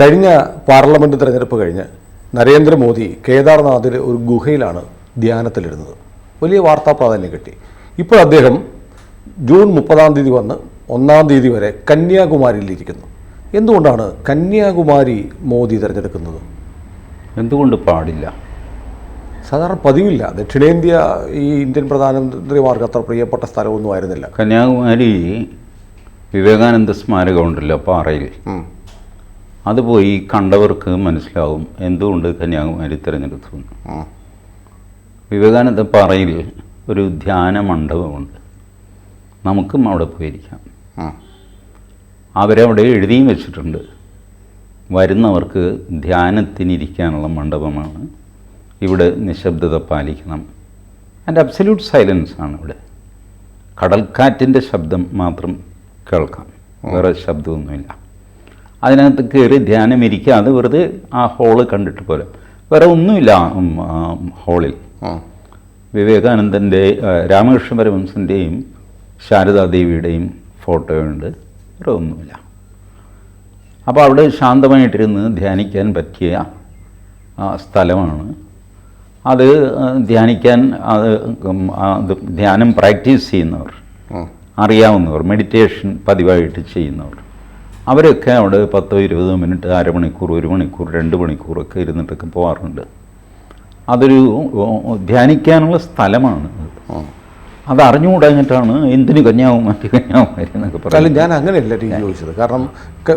കഴിഞ്ഞ പാർലമെന്റ് തെരഞ്ഞെടുപ്പ് കഴിഞ്ഞ് നരേന്ദ്രമോദി കേദാർനാഥിൽ ഒരു ഗുഹയിലാണ് ധ്യാനത്തിലിരുന്നത്. വലിയ വാർത്താ പ്രാധാന്യം കിട്ടി. ഇപ്പോൾ അദ്ദേഹം ജൂൺ മുപ്പതാം തീയതി വന്ന് ഒന്നാം തീയതി വരെ കന്യാകുമാരിയിലിരിക്കുന്നു. എന്തുകൊണ്ടാണ് കന്യാകുമാരി മോദി തിരഞ്ഞെടുക്കുന്നത്? എന്തുകൊണ്ട് പാടില്ല? സാധാരണ പതിവില്ല. ദക്ഷിണേന്ത്യ ഈ ഇന്ത്യൻ പ്രധാനമന്ത്രിമാർക്ക് അത്ര പ്രിയപ്പെട്ട സ്ഥലമൊന്നും ആയിരുന്നില്ല. കന്യാകുമാരി വിവേകാനന്ദ സ്മാരകമുണ്ടല്ലോ പാറയിൽ. അത് പോയി കണ്ടവർക്ക് മനസ്സിലാവും എന്തുകൊണ്ട് കന്യാകുമാരി തിരഞ്ഞെടുത്തു. വിവേകാനന്ദ പാറയിൽ ഒരു ധ്യാന മണ്ഡപമുണ്ട്. നമുക്കും അവിടെ പോയിരിക്കാം. അവരവിടെ എഴുതിയും വെച്ചിട്ടുണ്ട്. വരുന്നവർക്ക് ധ്യാനത്തിനിരിക്കാനുള്ള മണ്ഡപമാണ്. ഇവിടെ നിശബ്ദത പാലിക്കണം. ആൻഡ് അബ്സല്യൂട്ട് സൈലൻസ് ആണ് ഇവിടെ. കടൽക്കാറ്റിന്റെ ശബ്ദം മാത്രം കേൾക്കാം. വേറെ ശബ്ദമൊന്നുമില്ല. അതിനകത്ത് കയറി ധ്യാനം ഇരിക്കാതെ വെറുതെ ആ ഹോൾ കണ്ടിട്ട് പോലെ വേറെ ഒന്നുമില്ല ഹോളിൽ. വിവേകാനന്ദന്റെ രാമകൃഷ്ണ പരമംസിന്റെയും ശാരദാദേവിയുടെയും ഫോട്ടോയുണ്ട് വേറെ ഒന്നുമില്ല. അപ്പോൾ അവിടെ ശാന്തമായിട്ടിരുന്ന് ധ്യാനിക്കാൻ പറ്റിയ സ്ഥലമാണ്. അത് ധ്യാനിക്കാൻ അത് ധ്യാനം പ്രാക്ടീസ് ചെയ്യുന്നവർ അറിയാവുന്നവർ മെഡിറ്റേഷൻ പതിവായിട്ട് ചെയ്യുന്നവർ. അവരൊക്കെ അവിടെ പത്തോ ഇരുപതോ മിനിറ്റ് അരമണിക്കൂർ ഒരു മണിക്കൂർ രണ്ട് മണിക്കൂറൊക്കെ ഇരുന്നിട്ടൊക്കെ പോകാറുണ്ട് അതൊരു ധ്യാനിക്കാനുള്ള സ്ഥലമാണ് അത്. എന്തിനു കഞ്ഞാവും അറിഞ്ഞുകൂടാഞ്ഞിട്ടാണ് എന്തിന് കന്യാകുമാരി കന്യാകുമാരി എന്നൊക്കെ അല്ല പറയുന്നത്. ഞാൻ അങ്ങനെയല്ല രീതി ചോദിച്ചത്. കാരണം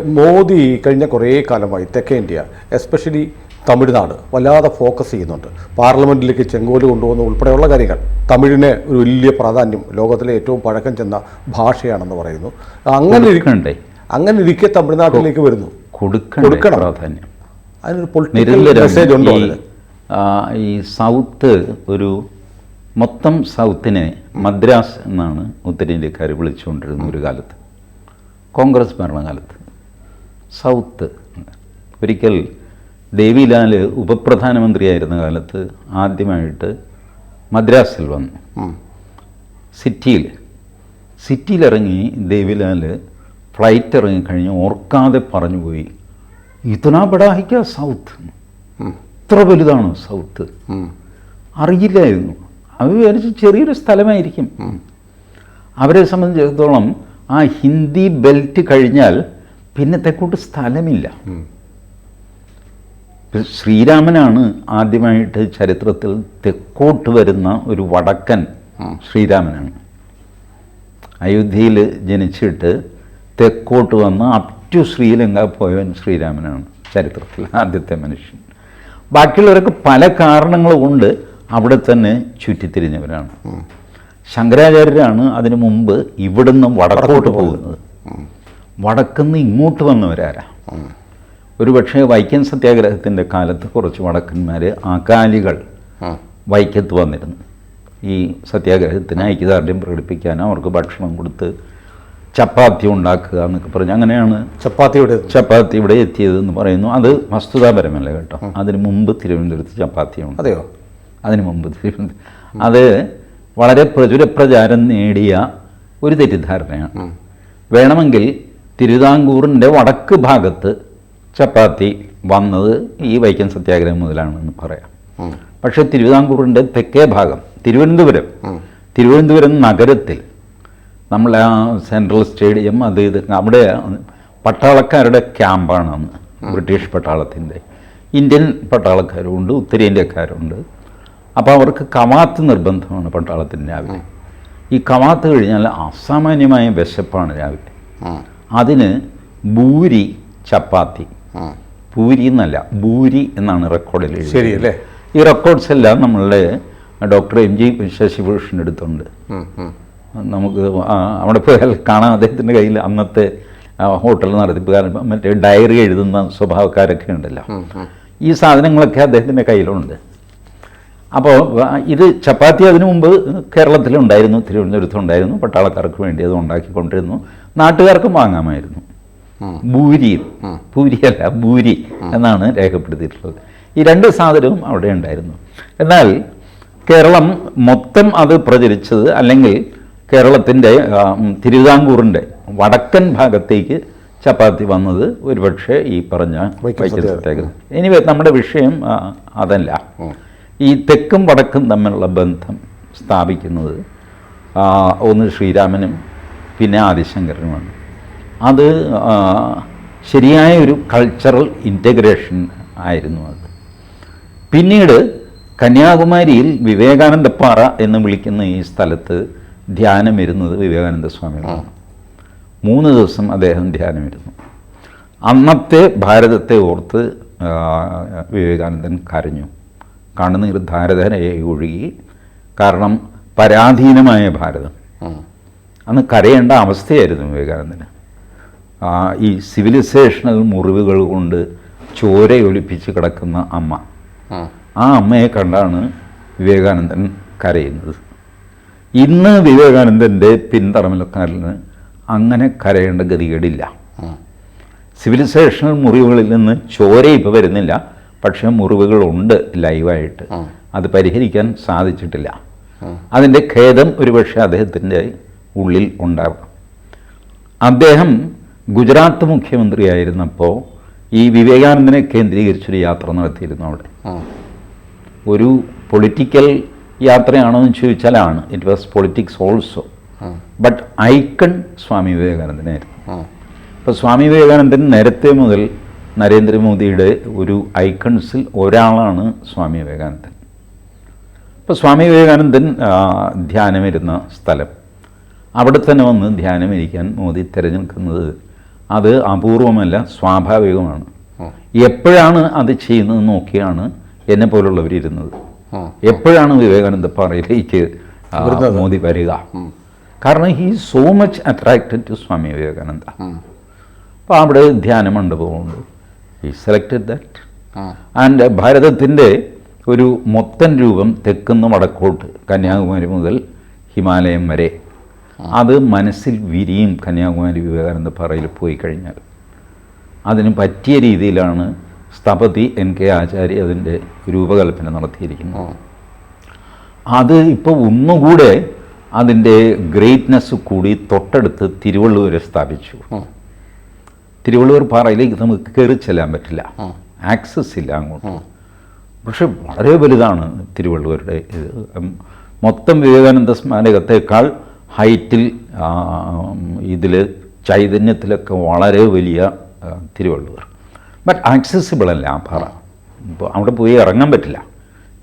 മോദി കഴിഞ്ഞ കുറേ കാലമായി തെക്കേ ഇന്ത്യ എസ്പെഷ്യലി തമിഴ്നാട് വല്ലാതെ ഫോക്കസ് ചെയ്യുന്നുണ്ട്. പാർലമെന്റിലേക്ക് ചെങ്കോൽ കൊണ്ടുപോകുന്ന ഉൾപ്പെടെയുള്ള കാര്യങ്ങൾ. തമിഴിന് ഒരു വലിയ പ്രാധാന്യം ലോകത്തിലെ ഏറ്റവും പഴക്കം ചെന്ന ഭാഷയാണെന്ന് പറയുന്നു. അങ്ങനെ ഇരി- കൊടുക്കണ്ടേ? അങ്ങനെ ഇരിക്കെ തമിഴ്നാട്ടിലേക്ക് വരുന്നു. കൊടുക്കണം. പ്രാധാന്യം? അതിനൊരു പൊളിറ്റിക്കൽ മെസ്സേജ് ഉണ്ടോ ഈ, സൗത്ത് ഒരു മൊത്തം സൗത്തിനെ മദ്രാസ് എന്നാണ് ഉത്തരേന്ത്യക്കാർ വിളിച്ചുകൊണ്ടിരുന്ന ഒരു കാലത്ത്. കോൺഗ്രസ് ഭരണകാലത്ത്. സൗത്ത്. ഒരിക്കൽ ദേവിലാൽ ഉപപ്രധാനമന്ത്രിയായിരുന്ന കാലത്ത് ആദ്യമായിട്ട് മദ്രാസിൽ വന്നു. സിറ്റിയിൽ. സിറ്റിയിലിറങ്ങി ദേവിലാൽ ഫ്ലൈറ്റ് ഇറങ്ങിക്കഴിഞ്ഞ് ഓർക്കാതെ പറഞ്ഞു പോയി. ഇത്തനാ ബഡാഹിക്ക സൗത്ത്. ഇത്ര വലുതാണ് സൗത്ത്. അറിയില്ലായിരുന്നു. അവർ വിചാരിച്ച് ചെറിയൊരു സ്ഥലമായിരിക്കും. അവരെ സംബന്ധിച്ചിടത്തോളം ആ ഹിന്ദി ബെൽറ്റ് കഴിഞ്ഞാൽ പിന്നെ തെക്കോട്ട് സ്ഥലമില്ല. ശ്രീരാമനാണ് ആദ്യമായിട്ട് ചരിത്രത്തിൽ തെക്കോട്ട് വരുന്ന ഒരു വടക്കൻ ശ്രീരാമനാണ്. അയോധ്യയിൽ ജനിച്ചിട്ട് തെക്കോട്ട് വന്ന് അപ് ടു ശ്രീലങ്ക പോയവൻ ശ്രീരാമനാണ് ചരിത്രത്തിൽ ആദ്യത്തെ മനുഷ്യൻ. ബാക്കിയുള്ളവരൊക്കെ പല കാരണങ്ങൾ കൊണ്ട് അവിടെ തന്നെ ചുറ്റിത്തിരിഞ്ഞവരാണ്. ശങ്കരാചാര്യരാണ് അതിനു മുമ്പ് ഇവിടുന്ന് വടക്കോട്ട് പോകുന്നത്. വടക്കുന്ന് ഇങ്ങോട്ട് വന്നവരാരാ? ഒരുപക്ഷെ വൈക്കം സത്യാഗ്രഹത്തിന്റെ കാലത്ത് കുറച്ച് വടക്കന്മാർ അകാലികൾ വൈക്കത്ത് വന്നിരുന്നു. ഈ സത്യാഗ്രഹത്തിന് ഐക്യദാർഢ്യം പ്രകടിപ്പിക്കാൻ അവർക്ക് ഭക്ഷണം കൊടുത്ത് ചപ്പാത്തി ഉണ്ടാക്കുക എന്നൊക്കെ പറഞ്ഞ്. അങ്ങനെയാണ് ചപ്പാത്തിയുടെ ചപ്പാത്തി ഇവിടെ എത്തിയതെന്ന് പറയുന്നു. അത് വസ്തുതാപരമല്ല കേട്ടോ. അതിന് മുമ്പ് തിരുവനന്തപുരത്ത് ചപ്പാത്തിയുണ്ട് അതെയോ? അതിന് മുമ്പ് തിരുവനന്തപുരം. അത് വളരെ പ്രചുരപ്രചാരം നേടിയ ഒരു തെറ്റിദ്ധാരണയാണ്. വേണമെങ്കിൽ തിരുവിതാംകൂറിന്റെ വടക്ക് ഭാഗത്ത് ചപ്പാത്തി വന്നത് ഈ വൈക്കം സത്യാഗ്രഹം മുതലാണെന്ന് പറയാം. പക്ഷേ തിരുവിതാംകൂറിന്റെ തെക്കേ ഭാഗം തിരുവനന്തപുരം തിരുവനന്തപുരം നഗരത്തിൽ നമ്മൾ ആ സെൻട്രൽ സ്റ്റേഡിയം അത് ഇത് അവിടെ പട്ടാളക്കാരുടെ ക്യാമ്പാണ് അന്ന് ബ്രിട്ടീഷ് പട്ടാളത്തിന്റെ. ഇന്ത്യൻ പട്ടാളക്കാരുണ്ട് ഉത്തരേന്ത്യക്കാരുണ്ട്. അപ്പോൾ അവർക്ക് കവാത്ത് നിർബന്ധമാണ് പട്ടാളത്തിന് രാവിലെ. ഈ കവാത്ത് കഴിഞ്ഞാൽ അസാമാന്യമായ വിശപ്പാണ് രാവിലെ. അതിന് ഭൂരി ചപ്പാത്തി. പൂരി എന്നല്ല ഭൂരി എന്നാണ് റെക്കോർഡിൽ ശരി ശരിയല്ലേ? ഈ റെക്കോർഡ്സ് എല്ലാം നമ്മളുടെ ഡോക്ടർ എം ജി ശശിഭൂഷൺ എടുത്തുണ്ട്. നമുക്ക് അവിടെ പോയാൽ കാണാം അദ്ദേഹത്തിന്റെ കയ്യിൽ അന്നത്തെ ഹോട്ടൽ നടത്തിപ്പുകാരൻ മറ്റേ ഡയറി എഴുതുന്ന സ്വഭാവക്കാരൊക്കെ ഉണ്ടല്ലോ. ഈ സാധനങ്ങളൊക്കെ അദ്ദേഹത്തിന്റെ കയ്യിലുണ്ട്. അപ്പോൾ ഇത് ചപ്പാത്തി അതിനു മുമ്പ് കേരളത്തിലുണ്ടായിരുന്നു തിരുവനന്തപുരത്തുണ്ടായിരുന്നു പട്ടാളക്കാർക്ക് വേണ്ടി അത് ഉണ്ടാക്കിക്കൊണ്ടിരുന്നു. നാട്ടുകാർക്കും വാങ്ങാമായിരുന്നു. ഭൂരി ഭൂരിയല്ല ഭൂരി എന്നാണ് രേഖപ്പെടുത്തിയിട്ടുള്ളത്. ഈ രണ്ട് സാധനവും അവിടെ ഉണ്ടായിരുന്നു. എന്നാൽ കേരളം മൊത്തം അത് പ്രചരിച്ചത് അല്ലെങ്കിൽ കേരളത്തിന്റെ തിരുവിതാംകൂറിന്റെ വടക്കൻ ഭാഗത്തേക്ക് ചപ്പാത്തി വന്നത് ഒരുപക്ഷെ ഈ പറഞ്ഞ വൈക്കം സത്യാഗ്രഹം. ഇനി നമ്മുടെ വിഷയം അതല്ല. ഈ തെക്കും വടക്കും തമ്മിലുള്ള ബന്ധം സ്ഥാപിക്കുന്നത് ഒന്ന് ശ്രീരാമനും പിന്നെ ആദിശങ്കരനുമാണ്. അത് ശരിയായ ഒരു കൾച്ചറൽ ഇന്റഗ്രേഷൻ ആയിരുന്നു അത്. പിന്നീട് കന്യാകുമാരിയിൽ വിവേകാനന്ദപ്പാറ എന്ന് വിളിക്കുന്ന ഈ സ്ഥലത്ത് ധ്യാനം ഇരുന്നത് വിവേകാനന്ദ സ്വാമികളാണ് മൂന്ന് ദിവസം അദ്ദേഹം ധ്യാനം ധ്യാനമിരുന്നു. അന്നത്തെ ഭാരതത്തെ ഓർത്ത് വിവേകാനന്ദൻ കരഞ്ഞു. കണ്ണുനീർ ധാരധാരയായി ഒഴുകി. കാരണം പരാധീനമായ ഭാരതം. അന്ന് കരയേണ്ട അവസ്ഥയായിരുന്നു വിവേകാനന്ദന്. ആ, ഈ സിവിലൈസേഷണൽ മുറിവുകൾ കൊണ്ട് ചോരയൊലിപ്പിച്ച് കിടക്കുന്ന അമ്മ. ആ അമ്മയെ കണ്ടാണ് വിവേകാനന്ദൻ കരയുന്നത്. ഇന്ന് വിവേകാനന്ദന്റെ പിന്തറമലക്കാരന് അങ്ങനെ കരയേണ്ട ഗതികേടില്ല. സിവിലൈസേഷൻ മുറിവുകളിൽ നിന്ന് ചോര ഇപ്പോൾ വരുന്നില്ല. പക്ഷേ മുറിവുകളുണ്ട് ലൈവായിട്ട്. അത് പരിഹരിക്കാൻ സാധിച്ചിട്ടില്ല. അതിന്റെ ഖേദം ഒരുപക്ഷെ അദ്ദേഹത്തിന്റെ ഉള്ളിൽ ഉണ്ടാകും അദ്ദേഹം ഗുജറാത്ത് മുഖ്യമന്ത്രിയായിരുന്നപ്പോൾ ഈ വിവേകാനന്ദനെ കേന്ദ്രീകരിച്ചൊരു യാത്ര നടത്തിയിരുന്നു അവിടെ. ഒരു പൊളിറ്റിക്കൽ യാത്രയാണോ എന്ന് ചോദിച്ചാലാണ്. It was politics also but icon Swami വിവേകാനന്ദനായിരുന്നു അപ്പോൾ സ്വാമി വിവേകാനന്ദൻ നേരത്തെ മുതൽ നരേന്ദ്രമോദിയുടെ ഒരു ഐക്കൺസിൽ ഒരാളാണ് സ്വാമി വിവേകാനന്ദൻ. അപ്പോൾ സ്വാമി വിവേകാനന്ദൻ ധ്യാനമിരുന്ന സ്ഥലം. അവിടെ തന്നെ വന്ന് ധ്യാനമിരിക്കാൻ മോദി തിരഞ്ഞെടുക്കുന്നത് അത് അപൂർവമല്ല സ്വാഭാവികമാണ്. എപ്പോഴാണ് അത് ചെയ്യുന്നത് നോക്കിയാണ് എന്നെ പോലുള്ളവർ ഇരുന്നത് എപ്പോഴാണ് വിവേകാനന്ദ പാറയിലേക്ക് മോദി വരിക? കാരണം he so much attracted to Swami Vivekananda. അപ്പോൾ അവിടെ ധ്യാന മണ്ഡപമുണ്ട്. ഹീ സെലക്റ്റഡ് ദാറ്റ് ആൻഡ് ഭാരതത്തിന്റെ ഒരു മൊത്തം രൂപം തെക്കുന്ന് വടക്കോട്ട് കന്യാകുമാരി മുതൽ ഹിമാലയം വരെ. അത് മനസ്സിൽ വിരിയും കന്യാകുമാരി വിവേകാനന്ദ പാറയിൽ പോയി കഴിഞ്ഞാൽ. അതിന് പറ്റിയ രീതിയിലാണ് സ്ഥപതി എൻ കെ ആചാര്യ അതിന്റെ രൂപകൽപ്പന നടത്തിയിരിക്കുന്നു. അത് ഇപ്പോൾ ഒന്നുകൂടെ അതിന്റെ ഗ്രേറ്റ്നെസ് കൂടി തൊട്ടടുത്ത് തിരുവള്ളൂർ സ്ഥാപിച്ചു. തിരുവള്ളൂർ പാറയിലേക്ക് നമുക്ക് കയറി ചെല്ലാൻ പറ്റില്ല. ആക്സസ് ഇല്ല അങ്ങോട്ട്. പക്ഷെ വളരെ വലുതാണ് തിരുവള്ളൂരുടെ ഇത്. മൊത്തം വിവേകാനന്ദ സ്മാരകത്തേക്കാൾ ഹൈറ്റിൽ ഇതിൽ ചൈതന്യത്തിലൊക്കെ വളരെ വലിയ തിരുവള്ളൂർ. ബട്ട് ആക്സസിബിൾ അല്ല ആ പാറ. ഇപ്പോൾ അവിടെ പോയി ഇറങ്ങാൻ പറ്റില്ല.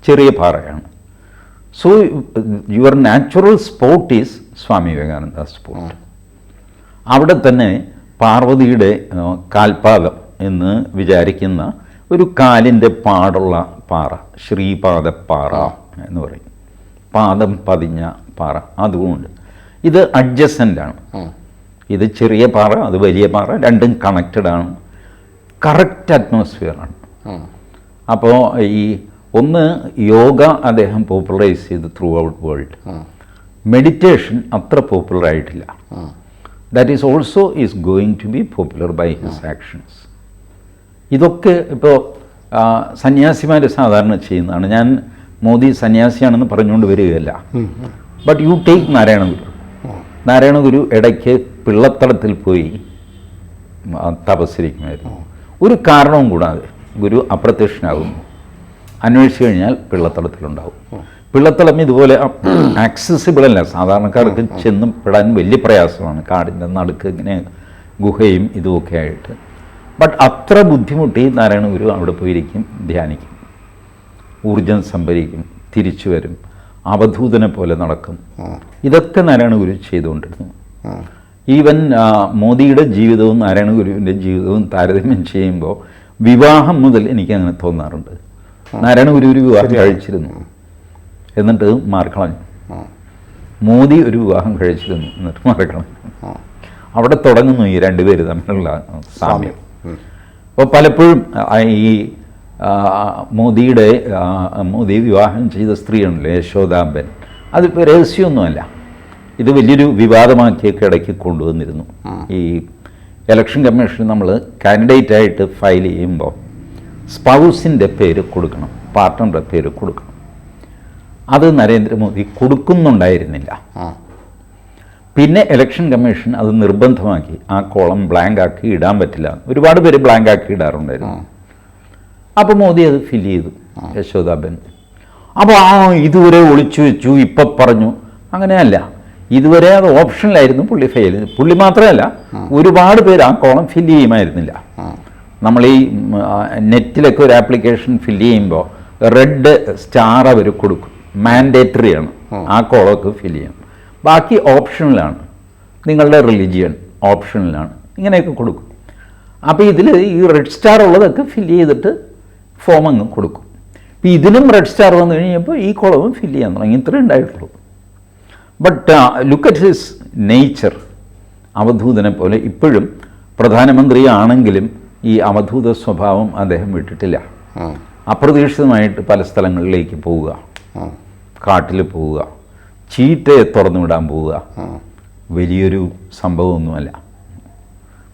ചെറിയ പാറയാണ്. So your natural spot is Swami Vivekananda spot അവിടെ തന്നെ പാർവതിയുടെ കാൽപാദം എന്ന് വിചാരിക്കുന്ന ഒരു കാലിന്റെ പാടുള്ള പാറ ശ്രീപാദപ്പാറ എന്ന് പറയും. പാദം പതിഞ്ഞ പാറ അതുകൊണ്ട്. ഇത് adjacent ആണ്. ഇത് ചെറിയ പാറ അത് വലിയ പാറ രണ്ടും കണക്റ്റഡ് ആണ്. കറക്റ്റ് അറ്റ്മോസ്ഫിയറാണ്. അപ്പോൾ ഈ ഒന്ന് യോഗ അദ്ദേഹം പോപ്പുലറൈസ് ചെയ്ത് ത്രൂ ഔട്ട് വേൾഡ് മെഡിറ്റേഷൻ അത്ര പോപ്പുലർ ആയിട്ടില്ല. That is also is going to be popular by his actions ഇതൊക്കെ ഇപ്പോൾ സന്യാസിമാർ സാധാരണ ചെയ്യുന്നതാണ്. ഞാൻ മോദി സന്യാസിയാണെന്ന് പറഞ്ഞുകൊണ്ട് വരികയല്ല. But you take Narayana Guru Narayana Guru ഇടയ്ക്ക് പിള്ളത്തടത്തിൽ പോയി തപസ്സിരിക്കുമായിരുന്നു. ഒരു കാരണവും കൂടാതെ ഗുരു അപ്രത്യക്ഷനാകുന്നു. അന്വേഷിച്ചു കഴിഞ്ഞാൽ പിള്ളത്തളത്തിലുണ്ടാവും പിള്ളത്തളം ഇതുപോലെ ആക്സസിബിൾ അല്ല. സാധാരണക്കാർക്ക് ചെന്ന് പെടാൻ വലിയ പ്രയാസമാണ്. കാടിന്റെ നടുക്ക് ഇങ്ങനെ ഗുഹയും ഇതുമൊക്കെ ആയിട്ട്. ബട്ട് അത്ര ബുദ്ധിമുട്ടി നാരായണ ഗുരു അവിടെ പോയിരിക്കും ധ്യാനിക്കും. ഊർജം സംഭരിക്കും തിരിച്ചു വരും. അവധൂതനെ പോലെ നടക്കും. ഇതൊക്കെ നാരായണ ഗുരു ചെയ്തുകൊണ്ടിരുന്നു. ഈവൻ മോദിയുടെ ജീവിതവും നാരായണ ഗുരുവിന്റെ ജീവിതവും താരതമ്യം ചെയ്യുമ്പോൾ വിവാഹം മുതൽ എനിക്ക് അങ്ങനെ തോന്നാറുണ്ട്. നാരായണ ഗുരു ഒരു വിവാഹം കഴിച്ചിരുന്നു. എന്നിട്ട് മാർക്കളഞ്ഞു മോദി ഒരു വിവാഹം കഴിച്ചിരുന്നു. എന്നിട്ട് മാർക്കളഞ്ഞു അവിടെ തുടങ്ങുന്നു ഈ രണ്ടുപേര് തമ്മിലുള്ള സാമ്യം. അപ്പോൾ പലപ്പോഴും ഈ മോദിയുടെ മോദി വിവാഹം ചെയ്ത സ്ത്രീയാണല്ലോ യശോദാംബൻ. അതിപ്പോൾ രഹസ്യമൊന്നുമല്ല. ഇത് വലിയൊരു വിവാദമാക്കിയൊക്കെ ഇടയ്ക്ക് കൊണ്ടുവന്നിരുന്നു. ഈ ഇലക്ഷൻ കമ്മീഷൻ നമ്മൾ കാൻഡിഡേറ്റ് ആയിട്ട് ഫയൽ ചെയ്യുമ്പോൾ സ്പൗസിന്റെ പേര് കൊടുക്കണം പാർട്ട്ണറുടെ പേര് കൊടുക്കണം. അത് നരേന്ദ്രമോദി കൊടുക്കുന്നുണ്ടായിരുന്നില്ല. പിന്നെ ഇലക്ഷൻ കമ്മീഷൻ അത് നിർബന്ധമാക്കി ആ കോളം ബ്ലാങ്ക് ആക്കി ഇടാൻ പറ്റില്ല. ഒരുപാട് പേര് ബ്ലാങ്ക് ആക്കി ഇടാറുണ്ടായിരുന്നു. അപ്പോൾ മോദി അത് ഫില്ല് ചെയ്തു യശോദാബൻ അപ്പോൾ ആ ഇതുവരെ ഒളിച്ചു വെച്ചു ഇപ്പം പറഞ്ഞു. അങ്ങനെയല്ല. ഇതുവരെ അത് ഓപ്ഷനിലായിരുന്നു പുള്ളി ഫെയിൽ പുള്ളി മാത്രമല്ല ഒരുപാട് പേര് ആ കോളം ഫില്ല് ചെയ്യുമായിരുന്നില്ല. നമ്മൾ ഈ നെറ്റിലൊക്കെ ഒരു ആപ്ലിക്കേഷൻ ഫില്ല് ചെയ്യുമ്പോൾ റെഡ് സ്റ്റാർ അവർ കൊടുക്കും. മാൻഡേറ്ററി ആണ്. ആ. കോളമൊക്കെ ഫില്ല് ചെയ്യണം. ബാക്കി ഓപ്ഷനിലാണ് നിങ്ങളുടെ റിലിജിയൻ ഓപ്ഷനിലാണ് ഇങ്ങനെയൊക്കെ കൊടുക്കും. അപ്പോൾ ഇതിൽ ഈ റെഡ് സ്റ്റാർ ഉള്ളതൊക്കെ ഫില്ല് ചെയ്തിട്ട് ഫോം അങ്ങ് കൊടുക്കും. ഇപ്പം ഇതിലും റെഡ് സ്റ്റാർ വന്നു കഴിഞ്ഞപ്പോൾ ഈ കോളവും ഫില്ല് ചെയ്യാൻ തുടങ്ങി. ഇത്രയും ഉണ്ടായിട്ടുള്ളൂ. But look at his nature അവധൂതനെ പോലെ ഇപ്പോഴും പ്രധാനമന്ത്രിയാണെങ്കിലും ഈ അവധൂത സ്വഭാവം അദ്ദേഹം വിട്ടിട്ടില്ല. അപ്രതീക്ഷിതമായിട്ട് പല സ്ഥലങ്ങളിലേക്ക് പോവുക. കാട്ടിൽ പോവുക. ചീറ്റയെ തുറന്നു വിടാൻ പോവുക. വലിയൊരു സംഭവമൊന്നുമല്ല.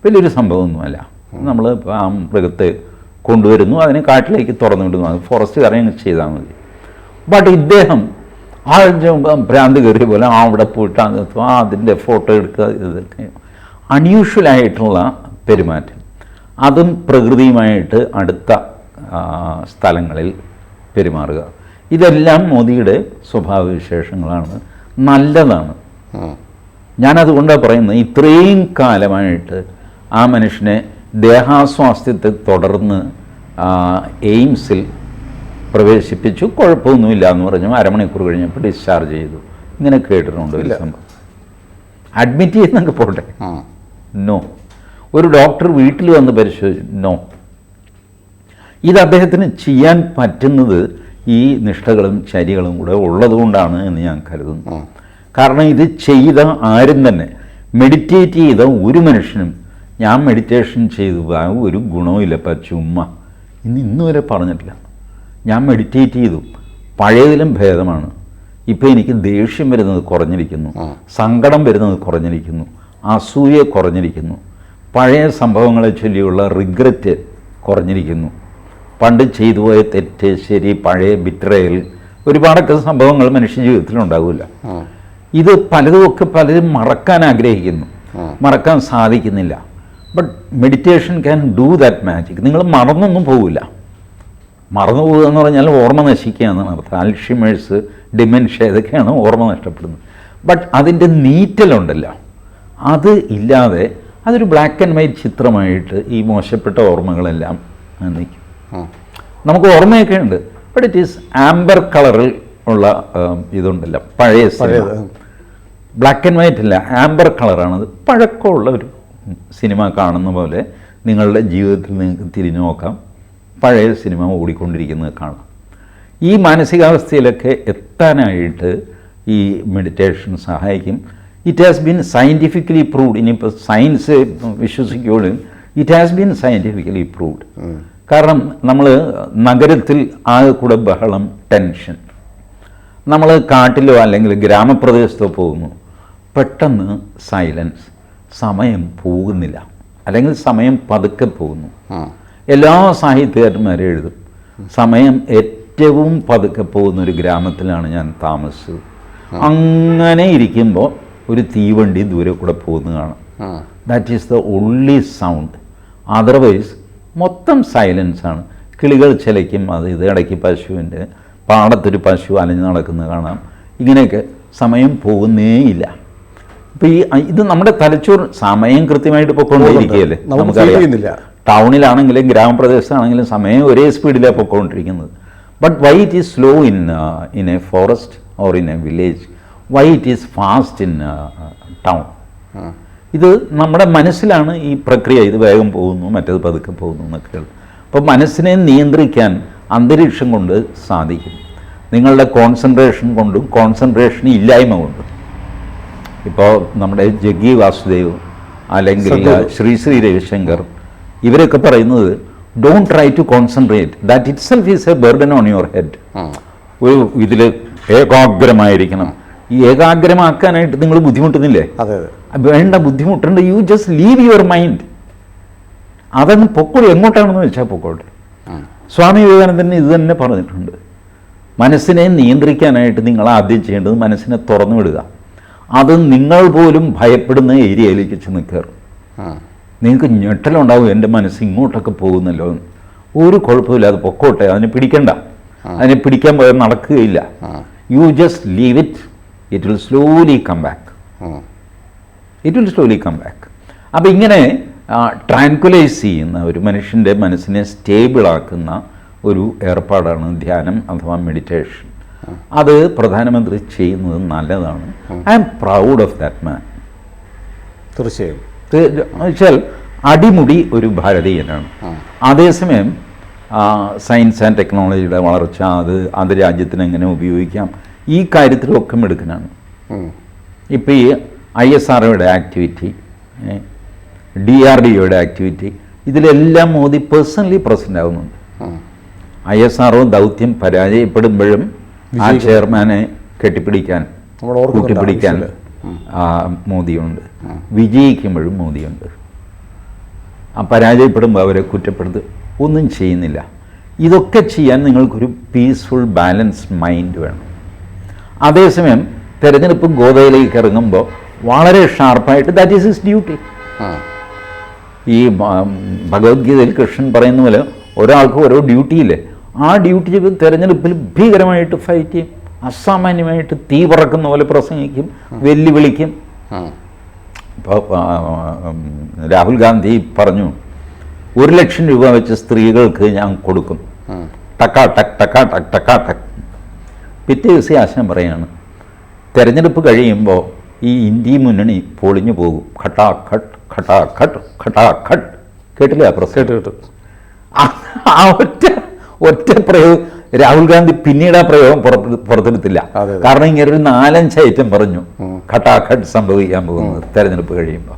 വലിയൊരു സംഭവമൊന്നുമല്ല. നമ്മൾ ആ മൃഗത്തെ കൊണ്ടുവരുന്നു അതിനെ കാട്ടിലേക്ക് തുറന്നു വിടുന്നു. അത് ഫോറസ്റ്റുകാരെ കറങ്ങി ചെയ്താൽ മതി. ബട്ട് ഇദ്ദേഹം ആ ജ- ഭ്രാന്ത് കയറിയ പോലെ ആ അവിടെ പോയിട്ട് അത് ആ അതിന്റെ ഫോട്ടോ എടുക്കുക ഇതൊക്കെ. അൺയൂഷ്വലായിട്ടുള്ള പെരുമാറ്റം. അതും പ്രകൃതിയുമായിട്ട് അടുത്ത സ്ഥലങ്ങളിൽ പെരുമാറുക. ഇതെല്ലാം മോദിയുടെ സ്വഭാവവിശേഷങ്ങളാണ്. നല്ലതാണ്. ഞാനതുകൊണ്ടാണ് പറയുന്നത് ഇത്രയും കാലമായിട്ട് ആ മനുഷ്യനെ ദേഹാസ്വാസ്ഥ്യത്തെ തുടർന്ന് എയിംസിൽ പ്രവേശിപ്പിച്ചു. കുഴപ്പമൊന്നുമില്ല എന്ന് പറഞ്ഞു. അരമണിക്കൂർ കഴിഞ്ഞപ്പോൾ ഡിസ്ചാർജ് ചെയ്തു. ഇങ്ങനെ കേട്ടിട്ടുണ്ട് ഒരു സംഭവം. അഡ്മിറ്റ് ചെയ്യുന്നൊക്കെ പോട്ടെ. നോ ഒരു ഡോക്ടർ വീട്ടിൽ വന്ന് പരിശോധിച്ചു. നോ ഇത് അദ്ദേഹത്തിന് ചെയ്യാൻ പറ്റുന്നത് ഈ നിഷ്ഠകളും ചരികളും കൂടെ ഉള്ളതുകൊണ്ടാണ് എന്ന് ഞാൻ കരുതുന്നു. കാരണം ഇത് ചെയ്ത ആരും തന്നെ മെഡിറ്റേറ്റ് ചെയ്ത ഒരു മനുഷ്യനും ഞാൻ മെഡിറ്റേഷൻ ചെയ്തു. ഒരു ഗുണവുമില്ലപ്പ ചുമ്മാ. ഇന്ന് ഇന്ന് വരെ പറഞ്ഞിട്ടില്ല. ഞാൻ മെഡിറ്റേറ്റ് ചെയ്തു. പഴയതിലും ഭേദമാണ്. ഇപ്പോൾ എനിക്ക് ദേഷ്യം വരുന്നത് കുറഞ്ഞിരിക്കുന്നു. സങ്കടം വരുന്നത് കുറഞ്ഞിരിക്കുന്നു. അസൂയ കുറഞ്ഞിരിക്കുന്നു. പഴയ സംഭവങ്ങളെ ചൊല്ലിയുള്ള റിഗ്രറ്റ് കുറഞ്ഞിരിക്കുന്നു. പണ്ട് ചെയ്തു പോയ തെറ്റ് ശരി പഴയ ബിട്രയൽ ഒരുപാടൊക്കെ സംഭവങ്ങൾ മനുഷ്യ ജീവിതത്തിൽ ഉണ്ടാവില്ല. ഇത് പലതുമൊക്കെ പലരും മറക്കാൻ ആഗ്രഹിക്കുന്നു. മറക്കാൻ സാധിക്കുന്നില്ല. But meditation can do that magic നിങ്ങൾ മറന്നൊന്നും പോവില്ല. മറന്നു പോകുക എന്ന് പറഞ്ഞാൽ ഓർമ്മ നശിക്കുക എന്നാണ് അർത്ഥം അൽഷിമേഴ്സ് ഡിമെൻഷ്യ ഇതൊക്കെയാണ് ഓർമ്മ നഷ്ടപ്പെടുന്നത്. ബട്ട് അതിന്റെ നീറ്റലുണ്ടല്ലോ. അത് ഇല്ലാതെ അതൊരു ബ്ലാക്ക് ആൻഡ് വൈറ്റ് ചിത്രമായിട്ട് ഈ മോശപ്പെട്ട ഓർമ്മകളെല്ലാം നിൽക്കും. നമുക്ക് ഓർമ്മയൊക്കെ ഉണ്ട്. ബട്ട് ഇറ്റ് ഈസ് ആംബർ കളറിൽ ഉള്ള ഇതുണ്ടല്ല. പഴയ ബ്ലാക്ക് ആൻഡ് വൈറ്റ് അല്ല ആംബർ കളറാണത് പഴക്കമുള്ള ഒരു സിനിമ കാണുന്ന പോലെ നിങ്ങളുടെ ജീവിതത്തിൽ നിങ്ങൾക്ക് തിരിഞ്ഞു നോക്കാം. പഴയ സിനിമ ഓടിക്കൊണ്ടിരിക്കുന്നത് കാണാം. ഈ മാനസികാവസ്ഥയിലൊക്കെ എത്താനായിട്ട് ഈ മെഡിറ്റേഷൻ സഹായിക്കും. It has been scientifically proved ഇനിയിപ്പോൾ സയൻസ് വിശ്വസിക്കുകയും it has been scientifically proved കാരണം നമ്മൾ നഗരത്തിൽ ആകെ കൂടെ ബഹളം ടെൻഷൻ നമ്മൾ കാട്ടിലോ അല്ലെങ്കിൽ ഗ്രാമപ്രദേശത്തോ പോകുന്നു. പെട്ടെന്ന് സൈലൻസ് സമയം പോകുന്നില്ല. അല്ലെങ്കിൽ സമയം പതുക്കെ പോകുന്നു. എല്ലാ സാഹിത്യകാരന്മാരും എഴുതും. സമയം ഏറ്റവും പതുക്കെ പോകുന്ന ഒരു ഗ്രാമത്തിലാണ് ഞാൻ താമസിച്ചത്. അങ്ങനെ ഇരിക്കുമ്പോൾ ഒരു തീവണ്ടി ദൂരെ കൂടെ പോകുന്ന കാണാം. That is the only sound otherwise മൊത്തം സൈലൻസ് ആണ്. കിളികൾ ചിലയ്ക്കും അത് ഇത് ഇടയ്ക്ക് പശുവിന്റെ പാടത്തൊരു പശു അലഞ്ഞു നടക്കുന്നത് കാണാം. ഇങ്ങനെയൊക്കെ സമയം പോകുന്നേയില്ല അപ്പോൾ ഈ ഇത് നമ്മുടെ തലച്ചോർ സമയം കൃത്യമായിട്ട് പൊക്കോണ്ടിരിക്കുകയല്ലേ നമുക്ക് feel ചെയ്യുന്നില്ല. ടൗണിലാണെങ്കിലും ഗ്രാമപ്രദേശത്താണെങ്കിലും സമയം ഒരേ സ്പീഡിലാണ് പൊയ്ക്കൊണ്ടിരിക്കുന്നത് but why it is slow in in a forest or in a village why it is fast in town ഇത് നമ്മുടെ മനസ്സിലാണ് ഈ പ്രക്രിയ. ഇത് വേഗം പോകുന്നു മറ്റേത് പതുക്കെ പോകുന്നു എന്നൊക്കെ അപ്പോൾ മനസ്സിനെ നിയന്ത്രിക്കാൻ അന്തരീക്ഷം കൊണ്ട് സാധിക്കും. നിങ്ങളുടെ കോൺസെൻട്രേഷൻ കൊണ്ടും കോൺസെൻട്രേഷൻ ഇല്ലായ്മ കൊണ്ടും. ഇപ്പോൾ നമ്മുടെ ജഗ്ഗി വാസുദേവ് അല്ലെങ്കിൽ ശ്രീ ശ്രീ രവിശങ്കർ ഇവരൊക്കെ പറയുന്നത് don't try to concentrate that itself is a burden on your head ഒരു ഇതിൽ ഏകാഗ്രമായിരിക്കണം. ഈ ഏകാഗ്രമാക്കാനായിട്ട് നിങ്ങൾ ബുദ്ധിമുട്ടുന്നില്ലേ? വേണ്ട ബുദ്ധിമുട്ടുണ്ട്. You just leave your mind അതങ്ങ് പൊക്കോളൂ. എങ്ങോട്ടാണെന്ന് വെച്ചാൽ പൊക്കോട്ടെ. സ്വാമി വിവേകാനന്ദൻ ഇത് തന്നെ പറഞ്ഞിട്ടുണ്ട്. മനസ്സിനെ നിയന്ത്രിക്കാനായിട്ട് നിങ്ങൾ ആദ്യം ചെയ്യേണ്ടത് മനസ്സിനെ തുറന്നു വിടുക. അത് നിങ്ങൾ പോലും ഭയപ്പെടുന്ന ഏരിയയിലേക്ക് ചെന്ന് കയറും. നിങ്ങൾക്ക് ഞെട്ടലുണ്ടാവും എന്റെ മനസ്സ് ഇങ്ങോട്ടൊക്കെ പോകുന്നല്ലോ. ഒരു കുഴപ്പമില്ല അത് പൊക്കോട്ടെ അതിനെ പിടിക്കണ്ട. അതിനെ പിടിക്കാൻ പോയാൽ നടക്കുകയില്ല. You just leave it it will slowly come back it will slowly come back അപ്പോൾ ഇങ്ങനെ ട്രാൻകുലൈസ് ചെയ്യുന്ന ഒരു മനുഷ്യന്റെ മനസ്സിനെ സ്റ്റേബിളാക്കുന്ന ഒരു ഏർപ്പാടാണ് ധ്യാനം അഥവാ മെഡിറ്റേഷൻ അത് പ്രധാനമന്ത്രി ചെയ്യുന്നത് നല്ലതാണ്. I am proud of that man തീർച്ചയായും. വെച്ചാൽ അടിമുടി ഒരു ഭാരതീയനാണ്. അതേസമയം സയൻസ് ആൻഡ് ടെക്നോളജിയുടെ വളർച്ച അത് അത് രാജ്യത്തിന് എങ്ങനെ ഉപയോഗിക്കാം ഈ കാര്യത്തിലൊക്കെ മിടുക്കനാണ്. ഇപ്പോൾ ഈ I S R activity D R D ഒയുടെ ആക്ടിവിറ്റി ഇതിലെല്ലാം മോദി പേഴ്സണലി പ്രസന്റ് ആവുന്നുണ്ട്. ഐ എസ് ആർ ദൗത്യം പരാജയപ്പെടുമ്പോഴും ആ ചെയർമാനെ കെട്ടിപ്പിടിക്കാൻ കൂട്ടിപ്പിടിക്കാൻ മോദിയുണ്ട്. വിജയിക്കുമ്പോഴും മോദിയുണ്ട്. ആ പരാജയപ്പെടുമ്പോൾ അവരെ കുറ്റപ്പെടുത്ത് ഒന്നും ചെയ്യുന്നില്ല. ഇതൊക്കെ ചെയ്യാൻ നിങ്ങൾക്കൊരു പീസ്ഫുൾ ബാലൻസ്ഡ് മൈൻഡ് വേണം. അതേസമയം തെരഞ്ഞെടുപ്പ് ഗോതയിലേക്ക് ഇറങ്ങുമ്പോൾ വളരെ ഷാർപ്പായിട്ട് ദാറ്റ് ഈസ് ഇസ് ഡ്യൂട്ടി ഈ ഭഗവത്ഗീതയിൽ കൃഷ്ണൻ പറയുന്ന പോലെ ഒരാൾക്ക് ഓരോ ഡ്യൂട്ടിയില്ലേ ആ ഡ്യൂട്ടി തെരഞ്ഞെടുപ്പിൽ ഭീകരമായിട്ട് ഫൈറ്റ് ചെയ്യും. അസാമാന്യമായിട്ട് തീ പറക്കുന്ന പോലെ പ്രസംഗിക്കും വെല്ലുവിളിക്കും. ഇപ്പോൾ രാഹുൽ ഗാന്ധി പറഞ്ഞു ഒരു ലക്ഷം രൂപ വെച്ച് സ്ത്രീകൾക്ക് ഞാൻ കൊടുക്കും. ടക്കാ ടക് ടക്കാ ടക് ടക്കാ ടക്. പിറ്റേ ദിവസം ആശാൻ പറയാണ് തെരഞ്ഞെടുപ്പ് കഴിയുമ്പോൾ ഈ ഇന്ത്യ മുന്നണി പൊളിഞ്ഞു പോകും. ഖട്ടാ ഖട്ട് ഖട്ടാ ഖട്ട് ഖട്ടാ ഖട്ട് കേട്ടില്ല പ്രസ് കേട്ടു ആ ഒറ്റ ഒറ്റ പ്രയോഗം. രാഹുൽ ഗാന്ധി പിന്നീട് ആ പ്രയോഗം പുറത്ത് പുറത്തെടുത്തില്ല. കാരണം ഇങ്ങനെ ഒരു നാലഞ്ച് ഐറ്റം പറഞ്ഞു. ഘട്ടാഘട്ട് സംഭവിക്കാൻ പോകുന്നത് തെരഞ്ഞെടുപ്പ് കഴിയുമ്പോൾ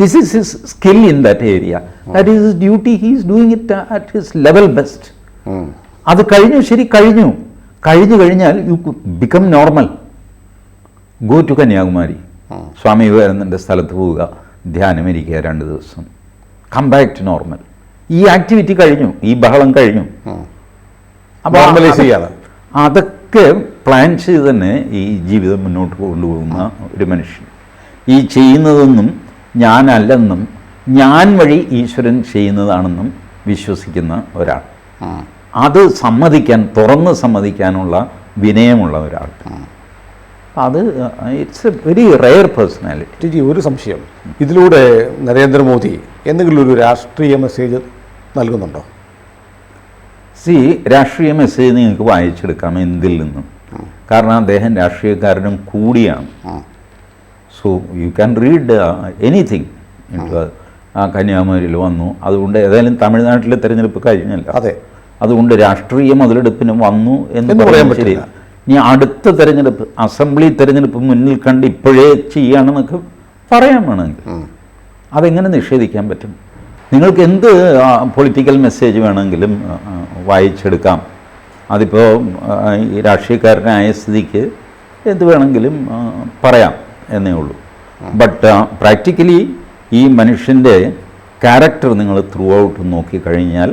this is his skill in that area that is duty he is doing it at his level best അത് കഴിഞ്ഞു ശരി കഴിഞ്ഞു. കഴിഞ്ഞു കഴിഞ്ഞാൽ you become normal go to Kanyakumari. Swami വിവേകാനന്ദന്റെ സ്ഥലത്ത് പോവുക. ധ്യാനമിരിക്കുക രണ്ട് ദിവസം. കം ബാക്ക് ടു നോർമൽ ഈ ആക്ടിവിറ്റി കഴിഞ്ഞു. ഈ ബഹളം കഴിഞ്ഞു. ചെയ്യാണ്. അതൊക്കെ പ്ലാൻ ചെയ്ത് തന്നെ ഈ ജീവിതം മുന്നോട്ട് കൊണ്ടുപോകുന്ന ഒരു മനുഷ്യൻ. ഈ ചെയ്യുന്നതൊന്നും ഞാനല്ലെന്നും ഞാൻ വഴി ഈശ്വരൻ ചെയ്യുന്നതാണെന്നും വിശ്വസിക്കുന്ന ഒരാൾ. അത് സമ്മതിക്കാൻ തുറന്ന് സമ്മതിക്കാനുള്ള വിനയമുള്ള ഒരാൾ. അത് it's a very rare personality G ഒരു സംശയം. ഇതിലൂടെ നരേന്ദ്രമോദി എന്തെങ്കിലും ഒരു രാഷ്ട്രീയ മെസ്സേജ് നൽകുന്നുണ്ടോ? സി രാഷ്ട്രീയ മെസ്സേജ് നിങ്ങൾക്ക് വായിച്ചെടുക്കാം എന്തിൽ നിന്നും. കാരണം അദ്ദേഹം രാഷ്ട്രീയക്കാരനും കൂടിയാണ്. So you can read anything ആ കന്യാകുമാരിയിൽ വന്നു. അതുകൊണ്ട് ഏതായാലും തമിഴ്നാട്ടിലെ തെരഞ്ഞെടുപ്പ് കഴിഞ്ഞല്ല. അതെ. അതുകൊണ്ട് രാഷ്ട്രീയ മുതലെടുപ്പിന് വന്നു എന്ന് പറയാൻ പറ്റില്ല. ഇനി അടുത്ത തെരഞ്ഞെടുപ്പ് അസംബ്ലി തെരഞ്ഞെടുപ്പ് മുന്നിൽ കണ്ട് ഇപ്പോഴേ ചെയ്യണമെന്നൊക്കെ പറയാൻ വേണമെങ്കിൽ. അതെങ്ങനെ നിഷേധിക്കാൻ പറ്റും? നിങ്ങൾക്ക് എന്ത് പൊളിറ്റിക്കൽ മെസ്സേജ് വേണമെങ്കിലും വായിച്ചെടുക്കാം. അതിപ്പോൾ ഈ രാഷ്ട്രീയക്കാരനായ സ്ഥിതിക്ക് എന്ത് വേണമെങ്കിലും പറയാം എന്നേ ഉള്ളൂ. ബട്ട് പ്രാക്ടിക്കലി ഈ മനുഷ്യന്റെ ക്യാരക്ടർ നിങ്ങൾ ത്രൂ ഔട്ട് നോക്കിക്കഴിഞ്ഞാൽ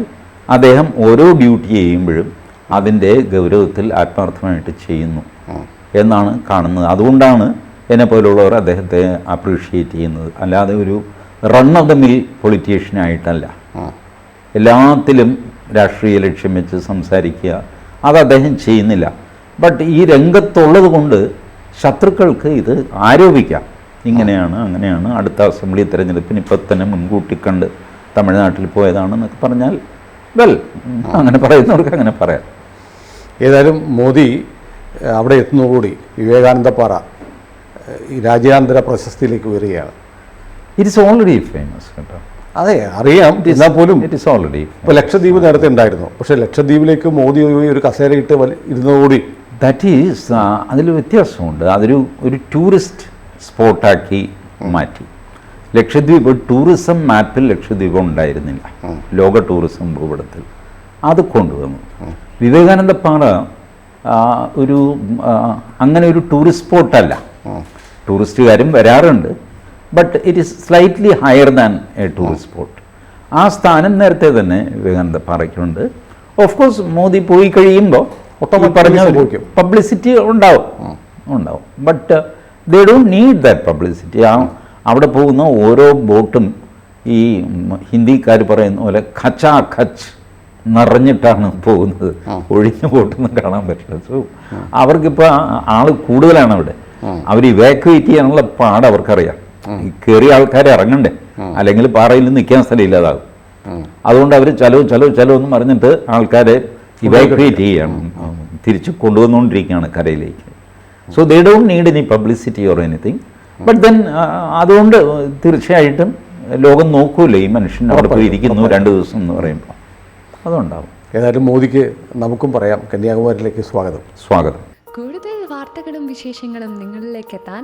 അദ്ദേഹം ഓരോ ഡ്യൂട്ടി ചെയ്യുമ്പോഴും അതിന്റെ ഗൗരവത്തിൽ ആത്മാർത്ഥമായിട്ട് ചെയ്യുന്നു എന്നാണ് കാണുന്നത്. അതുകൊണ്ടാണ് എന്നെ പോലുള്ളവർ അദ്ദേഹത്തെ അപ്രീഷിയേറ്റ് ചെയ്യുന്നത്. അല്ലാതെ ഒരു റൺ ഓഫ് ദ മിൽ പൊളിറ്റീഷ്യനായിട്ടല്ല എല്ലാത്തിലും രാഷ്ട്രീയ ലക്ഷ്യം വെച്ച് സംസാരിക്കുക. അത് അദ്ദേഹം ചെയ്യുന്നില്ല. ബട്ട് ഈ രംഗത്തുള്ളത് കൊണ്ട് ശത്രുക്കൾക്ക് ഇത് ആരോപിക്കാം. ഇങ്ങനെയാണ് അങ്ങനെയാണ് അടുത്ത അസംബ്ലി തിരഞ്ഞെടുപ്പിന് ഇപ്പം തന്നെ മുൻകൂട്ടി കണ്ട് തമിഴ്നാട്ടിൽ പോയതാണെന്നൊക്കെ പറഞ്ഞാൽ വെൽ അങ്ങനെ പറയുന്നവർക്ക് അങ്ങനെ പറയാം. ഏതായാലും മോദി അവിടെ എത്തുന്നതോടുകൂടി വിവേകാനന്ദപ്പാറ ഈ രാജ്യാന്തര പ്രശസ്തിയിലേക്ക് വരികയാണ് ഇറ്റ് ഇസ് ഓൾറെഡി ഫേമസ് കേട്ടോ. അതെ അറിയാം. എന്നാൽ പോലും ഇറ്റ് ഇസ് ഓൾറെഡി ഇപ്പോൾ ലക്ഷദ്വീപ് നേരത്തെ ഉണ്ടായിരുന്നു. പക്ഷെ ലക്ഷദ്വീപിലേക്ക് മോദി ഒരു കസേര ഇട്ട് ഇരുന്നതോടുകൂടി ദാറ്റ് ഈസ് അതിൽ വ്യത്യാസമുണ്ട്. അതൊരു ഒരു ടൂറിസ്റ്റ് സ്പോട്ടാക്കി മാറ്റി. ലക്ഷദ്വീപ് ടൂറിസം മാപ്പിൽ ലക്ഷദ്വീപ് ഉണ്ടായിരുന്നില്ല. ലോക ടൂറിസം ഭൂപടത്തിൽ. അത് കൊണ്ടുവന്നു. വിവേകാനന്ദ പാറ ഒരു അങ്ങനെ ഒരു ടൂറിസ്റ്റ് സ്പോട്ടല്ല ടൂറിസ്റ്റുകാരും വരാറുണ്ട്. But it is slightly higher than a tourist spot ആ സ്ഥാനം നേരത്തെ തന്നെ വിവേകാനന്ദ പാറയ്ക്കുണ്ട് ഓഫ് കോഴ്സ് മോദി പോയി കഴിയുമ്പോൾ പറഞ്ഞ. പബ്ലിസിറ്റി ഉണ്ടാവും. ഉണ്ടാവും. But they don't need that publicity ആ അവിടെ പോകുന്ന ഓരോ ബോട്ടും ഈ ഹിന്ദിക്കാർ പറയുന്ന പോലെ ഖച്ചാ ഖച്ച് നിറഞ്ഞിട്ടാണ് പോകുന്നത്. ഒഴിഞ്ഞ ബോട്ടൊന്നും കാണാൻ പറ്റില്ല. സോ അവർക്കിപ്പോൾ ആൾ കൂടുതലാണ് അവിടെ. അവർ ഇവാക്യുവേറ്റ് ചെയ്യാനുള്ള പാട് അവർക്കറിയാം. കയറിയ ആൾക്കാർ ഇറങ്ങണ്ടേ? അല്ലെങ്കിൽ പാറയിൽ നിൽക്കാൻ സ്ഥലമില്ലാതാകും അതുകൊണ്ട് അവർ ചലോ ചലോ ചലോ എന്ന് പറഞ്ഞിട്ട് ആൾക്കാരെ ഇവാക്യുവേറ്റ് ചെയ്യണം. തിരിച്ച് കൊണ്ടുവന്നുകൊണ്ടിരിക്കുകയാണ് കരയിലേക്ക്. So they don't need any publicity or anything but then അതുകൊണ്ട് തീർച്ചയായിട്ടും ലോകം നോക്കൂലേ. ഈ മനുഷ്യൻ അവിടെ പോയി ഇരിക്കുന്നു രണ്ട് ദിവസം എന്ന് പറയുമ്പോൾ. അതുണ്ടാവും ഏതായാലും മോദിക്ക് നമുക്കും പറയാം. കന്യാകുമാരിയിലേക്ക് സ്വാഗതം. സ്വാഗതം. കൂടുതൽ വാർത്തകളും വിശേഷങ്ങളും നിങ്ങളിലേക്ക് എത്താൻ